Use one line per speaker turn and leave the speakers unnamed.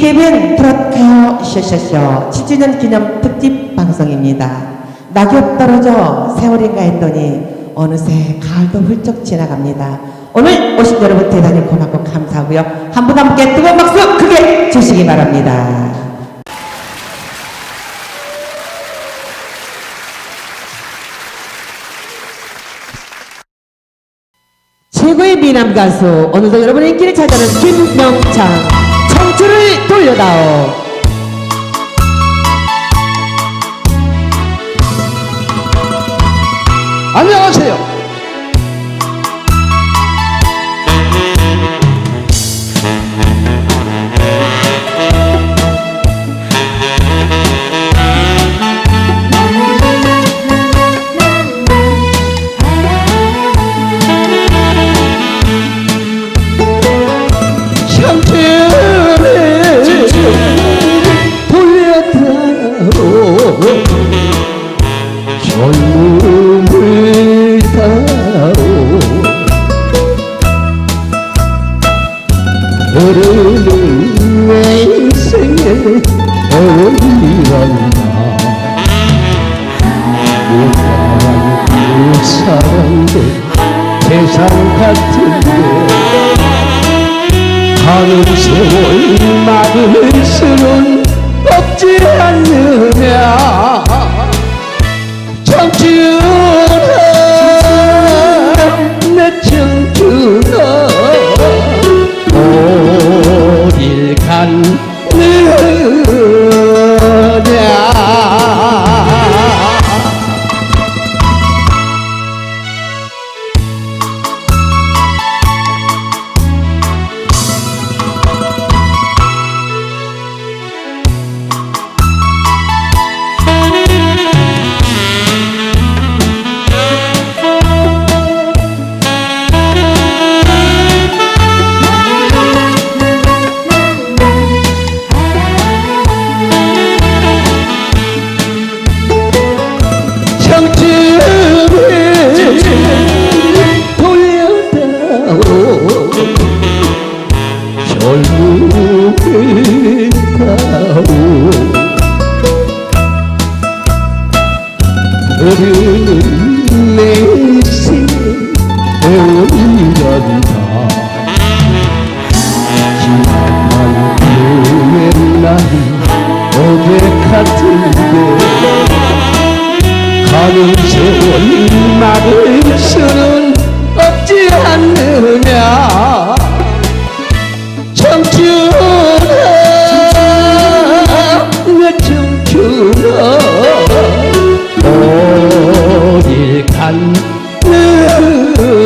BTV는 트롯가요 쇼쇼쇼 7주년 기념 특집 방송입니다. 낙엽 떨어져 세월인가 했더니 어느새 가을도 훌쩍 지나갑니다. 오늘 오신 여러분 대단히 고맙고 감사하고요. 한 분 한 분께 뜨거운 박수 크게 주시기 바랍니다. 최고의 미남 가수 오늘도 여러분의 인기를 찾아는 김명창 청춘을 돌려다오
안녕하세요. 흐르는 내 인생에 무관한 그 사람들 세상 같은데 가는 세월 막을 수는 없지 않느냐 다오 흐르는 내 인생 어디간다 지나간 그 옛날이 어제 같은데 가는 세월 막을 เลือ